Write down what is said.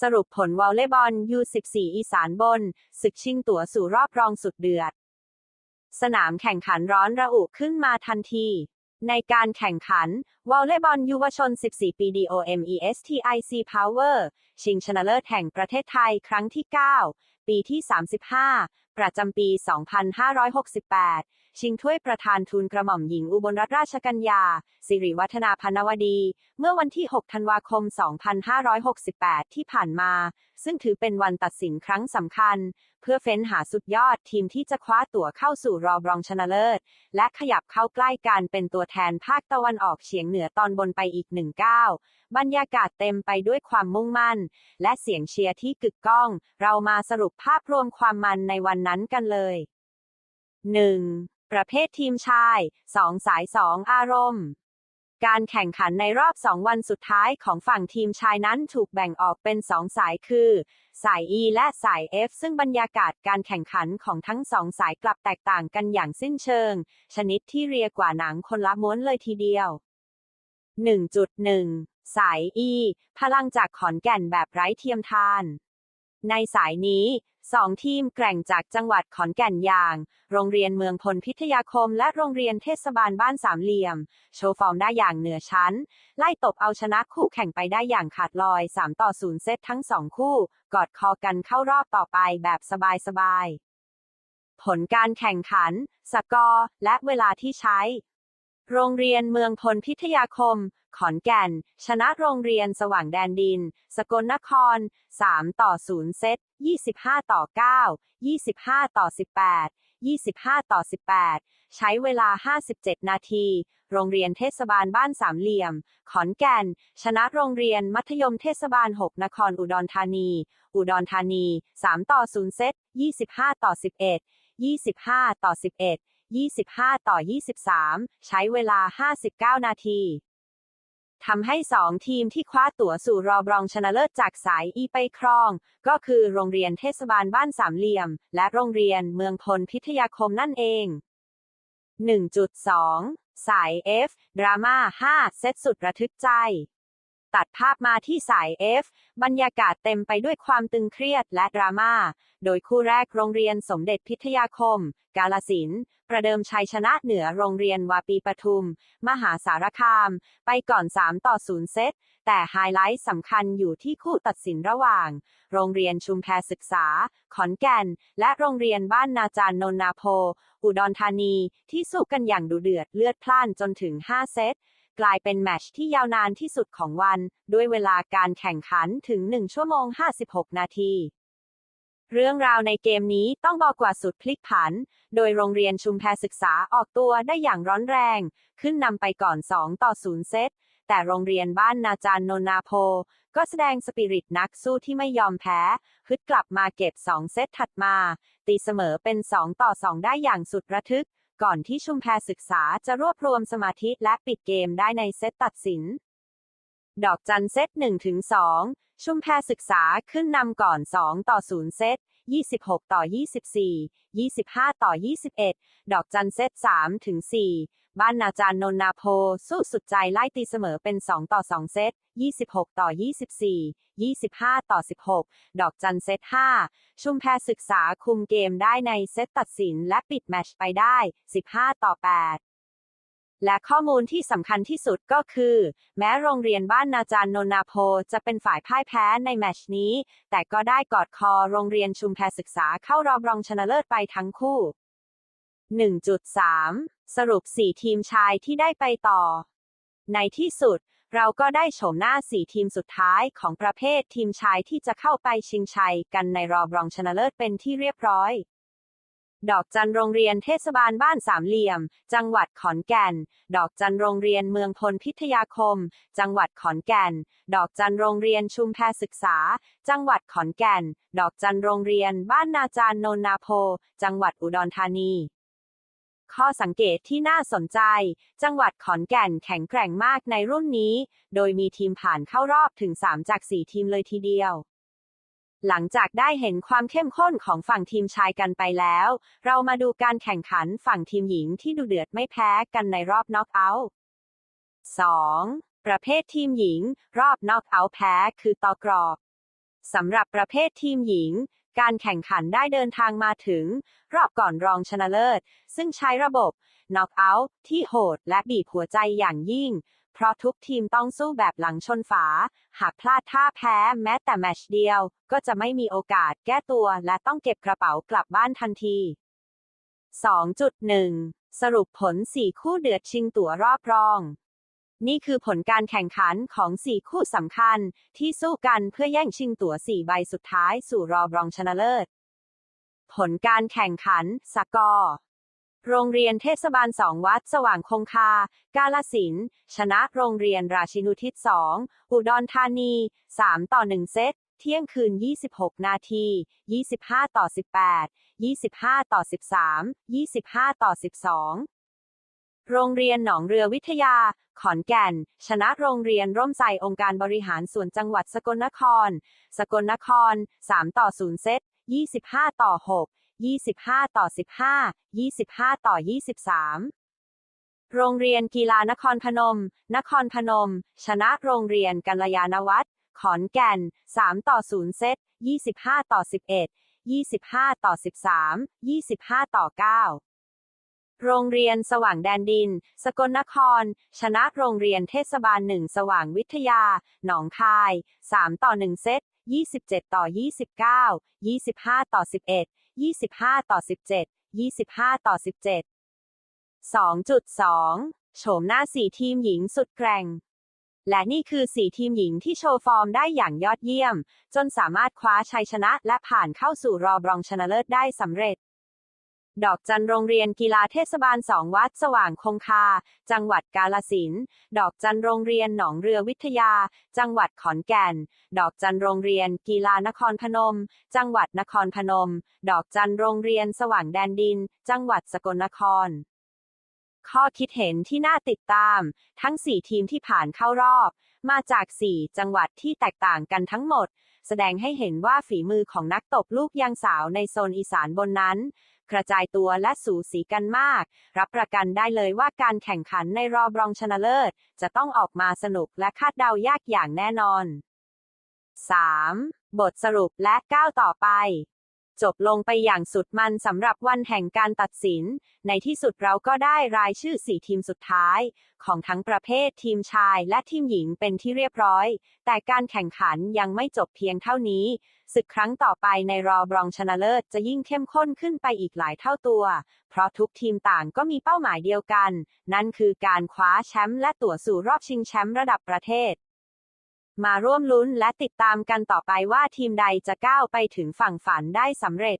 สรุปผลวอลเลย์บอลยู14 อีสานบน ศึกชิงตั๋วสู่รอบรองสุดเดือด สนามแข่งขันร้อนระอุขึ้นมาทันที ในการแข่งขันวอลเลย์บอลยุวชน 14 ปี DOMESTIC Power ชิงชนะเลิศแห่งประเทศไทยครั้งที่ 9 ปีที่ 35 ประจำปี 2568 ชิงถ้วยประธานทูลกระหม่อมหญิงอุบลรัตนราชกัญญา สิริวัฒนาพนวดี เมื่อวันที่ 6 ธันวาคม 2568 ที่ผ่านมา ซึ่งถือเป็นวันตัดสินครั้งสำคัญ เพื่อเฟ้นหาสุดยอดทีมที่จะคว้าตั๋วเข้าสู่รอบรองชนะเลิศ และขยับเข้าใกล้การเป็นตัวแทนภาคตะวันออกเฉียงเหนือตอนบนไปอีกหนึ่งก้าว บรรยากาศเต็มไปด้วยความมุ่งมั่น และเสียงเชียร์ที่กึกก้อง เรามาสรุปภาพรวมความมันในวันนั้นกันเลย 1. ประเภททีมชาย 2 สาย 2 อารมณ์การแข่งขันในรอบ 2 วันสุดท้ายของฝั่งทีมชายนั้นถูกแบ่งออกเป็น 2 สายคือ สาย E และสาย F ซึ่งบรรยากาศการแข่งขันของทั้งสองสายกลับแตกต่างกันอย่างสิ้นเชิง ชนิดที่เรียกว่าหนังคนละม้วนเลยทีเดียว 1.1 สาย E พลังจากขอนแก่นแบบไร้เทียมทาน ในสายนี้สองทีมแกร่งจากจังหวัดขอนแก่นอย่าง โรงเรียนเมืองพลพิทยาคม และโรงเรียนเทศบาลบ้านสามเหลี่ยม โชว์ฟอร์มได้อย่างเหนือชั้น ไล่ตบเอาชนะคู่แข่งไปได้อย่างขาดลอย 3 ต่อ 0 เซตทั้งสองคู่ กอดคอกันเข้ารอบต่อไปแบบสบายๆผลการแข่งขัน สกอร์ และเวลาที่ใช้ โรงเรียนเมืองพลพิทยาคม ขอนแก่น ชนะโรงเรียนสว่างแดนดิน สกลนคร 3 ต่อ 0 เซต 25 ต่อ 9 25 ต่อ 18 25 ต่อ 18 ใช้เวลา 57 นาที โรงเรียนเทศบาลบ้านสามเหลี่ยม ขอนแก่น ชนะโรงเรียนมัธยมเทศบาล 6 นครอุดรธานี อุดรธานี 3 ต่อ 0 เซต 25 ต่อ 11 25 ต่อ 11 25 ต่อ 23 ใช้เวลา 59 นาทีทำให้สองทีมที่คว้าตั๋วสู่รอบรองชนะเลิศจากสายอีไปครอง ก็คือโรงเรียนเทศบาลบ้านสามเหลี่ยม และโรงเรียนเมืองพลพิทยาคมนั่นเอง 1.2 สาย F ดราม่า 5 เซตสุดระทึกใจ ตัดภาพมาที่สาย F บรรยากาศเต็มไปด้วยความตึงเครียดและดราม่า โดยคู่แรกโรงเรียนสมเด็จพิทยาคม กาลสิน ประเดิมชัยชนะเหนือโรงเรียนวาปีปทุม มหาสารคาม ไปก่อน 3 ต่อ 0 เซต แต่ไฮไลท์สำคัญอยู่ที่คู่ตัดสินระหว่าง โรงเรียนชุมแพศึกษา ขอนแก่น และโรงเรียนบ้านนาจารนนนาโพ อุดรธานี ที่สู้กันอย่างดุเดือดเลือดพล่านจนถึง 5 เซต กลายเป็นแมตช์ที่ยาวนานที่สุดของวัน ด้วยเวลาการแข่งขันถึง 1 ชั่วโมง 56 นาที เรื่องราวในเกมนี้ต้องบอกว่าสุดพลิกผัน โดยโรงเรียนชุมแพศึกษาออกตัวได้อย่างร้อนแรง ขึ้นนำไปก่อน 2 ต่อ 0 เซต แต่โรงเรียนบ้านนาจารนนนาโพ ก็แสดงสปิริตนักสู้ที่ไม่ยอมแพ้ฮึดกลับมาเก็บ 2 เซตถัดมา ตีเสมอเป็น 2 ต่อ 2 ได้อย่างสุดระทึก ก่อนที่ชุมแพศึกษาจะรวบรวมสมาธิและปิดเกมได้ในเซตตัดสิน ดอกจันเซต1ถึง2ชุมแพศึกษาขึ้นนำก่อน 2 ต่อ 0 เซต 26 ต่อ 24 25 ต่อ 21 ดอกจันเซต3ถึง4 บ้านนาจารนนนาโพ สู้สุดใจไล่ตีเสมอเป็น 2 ต่อ 2 เซต 26 ต่อ 24 25 ต่อ 16 ดอกจันเซต 5 ชุมแพศึกษาคุมเกมได้ในเซตตัดสินและปิดแมชไปได้ 15 ต่อ 8และข้อมูลที่สำคัญที่สุดก็คือ แม้โรงเรียนบ้านนาจารนนนาโพจะเป็นฝ่ายพ่ายแพ้ในแมชนี้ แต่ก็ได้กอดคอโรงเรียนชุมแพศึกษาเข้ารอบรองชนะเลิศไปทั้งคู่ 1.3 สรุป 4 ทีมชายที่ได้ไปต่อ ในที่สุด เราก็ได้โฉมหน้า 4 ทีมสุดท้ายของประเภททีมชายที่จะเข้าไปชิงชัยกันในรอบรองชนะเลิศเป็นที่เรียบร้อย ดอกจันโรงเรียนเทศบาลบ้านสามเหลี่ยม จังหวัดขอนแก่น ดอกจันโรงเรียนเมืองพลพิทยาคม จังหวัดขอนแก่น ดอกจันโรงเรียนชุมแพศึกษา จังหวัดขอนแก่น ดอกจันโรงเรียนบ้านนาจารนนนาโพ จังหวัดอุดรธานี ข้อสังเกตที่น่าสนใจ จังหวัดขอนแก่นแข็งแกร่งมากในรุ่นนี้ โดยมีทีมผ่านเข้ารอบถึง 3 จาก 4 ทีมเลยทีเดียว หลังจากได้เห็นความเข้มข้นของฝั่งทีมชายกันไปแล้ว เรามาดูการแข่งขันฝั่งทีมหญิงที่ดูเดือดไม่แพ้กันในรอบน็อกเอาท์ 2. ประเภททีมหญิง รอบน็อกเอาท์แพ้คือตอกรอบสำหรับประเภททีมหญิง การแข่งขันได้เดินทางมาถึง รอบก่อนรองชนะเลิศ ซึ่งใช้ระบบน็อกเอาท์ที่โหดและบีบหัวใจอย่างยิ่ง เพราะทุกทีมต้องสู้แบบหลังชนฝา หากพลาดท่าแพ้แม้แต่แมชเดียว ก็จะไม่มีโอกาสแก้ตัวและต้องเก็บกระเป๋ากลับบ้านทันที 2.1 สรุปผล 4 คู่เดือดชิงตั๋วรอบรอง นี่คือผลการแข่งขันของ 4 คู่สำคัญ ที่สู้กันเพื่อแย่งชิงตั๋ว 4 ใบสุดท้ายสู่รอบรองชนะเลิศ ผลการแข่งขัน สกอร์โรงเรียนเทศบาลสองวัดสว่างคงคา กาลสิน ชนะโรงเรียนราชินุทิศ2อุดรธานี 3 ต่อ 1 เซต เที่ยงคืน 26 นาที 25 ต่อ 18 25 ต่อ 13 25 ต่อ 12 โรงเรียนหนองเรือวิทยา ขอนแก่น ชนะโรงเรียนร่มไทรองค์การบริหารส่วนจังหวัดสกลนคร สกลนคร 3 ต่อ 0 เซต 25 ต่อ 6 25 ต่อ 15 25 ต่อ 23 โรงเรียนกีฬานครพนม นครพนม ชนะโรงเรียนกัลยาณวัฒน์ขอนแก่น 3 ต่อ 0 เซต 25 ต่อ 11 25 ต่อ 13 25 ต่อ 9 โรงเรียนสว่างแดนดิน สกลนคร ชนะโรงเรียนเทศบาลหนึ่งสว่างวิทยา หนองคาย 3 ต่อ 1 เซต 27 ต่อ 29 25 ต่อ 11 25 ต่อ 17 25 ต่อ 17 2.2 โฉมหน้าสี่ทีมหญิงสุดแกร่ง และนี่คือสี่ทีมหญิงที่โชว์ฟอร์มได้อย่างยอดเยี่ยม จนสามารถคว้าชัยชนะและผ่านเข้าสู่รอบรองชนะเลิศได้สำเร็จ ดอกจันโรงเรียนกีฬาเทศบาลสองวัดสว่างคงคา จังหวัดกาลสิน ดอกจันโรงเรียนหนองเรือวิทยา จังหวัดขอนแก่น ดอกจันโรงเรียน กีฬานครพนม จังหวัดนครพนม ดอกจันโรงเรียนสว่างแดนดิน จังหวัดสกลนคร ข้อคิดเห็นที่น่าติดตาม ทั้ง 4 ทีมที่ผ่านเข้ารอบ มาจาก 4 จังหวัดที่แตกต่างกันทั้งหมด แสดงให้เห็นว่าฝีมือของนักตบลูกยางสาวในโซนอีสานบนนั้น กระจายตัวและสูสีกันมาก รับประกันได้เลยว่าการแข่งขันในรอบรองชนะเลิศ จะต้องออกมาสนุกและคาดเดายากอย่างแน่นอน 3. บทสรุปและก้าวต่อไป จบลงไปอย่างสุดมันสำหรับวันแห่งการตัดสิน ในที่สุดเราก็ได้รายชื่อ4ทีมสุดท้าย ของทั้งประเภททีมชายและทีมหญิงเป็นที่เรียบร้อย แต่การแข่งขันยังไม่จบเพียงเท่านี้ ศึกครั้งต่อไปในรอบรองชนะเลิศจะยิ่งเข้มข้นขึ้นไปอีกหลายเท่าตัว เพราะทุกทีมต่างก็มีเป้าหมายเดียวกัน นั่นคือการคว้าแชมป์และตั๋วสู่รอบชิงแชมป์ระดับประเทศ มาร่วมลุ้นและติดตามกันต่อไปว่าทีมใดจะก้าวไปถึงฝั่งฝันได้สำเร็จ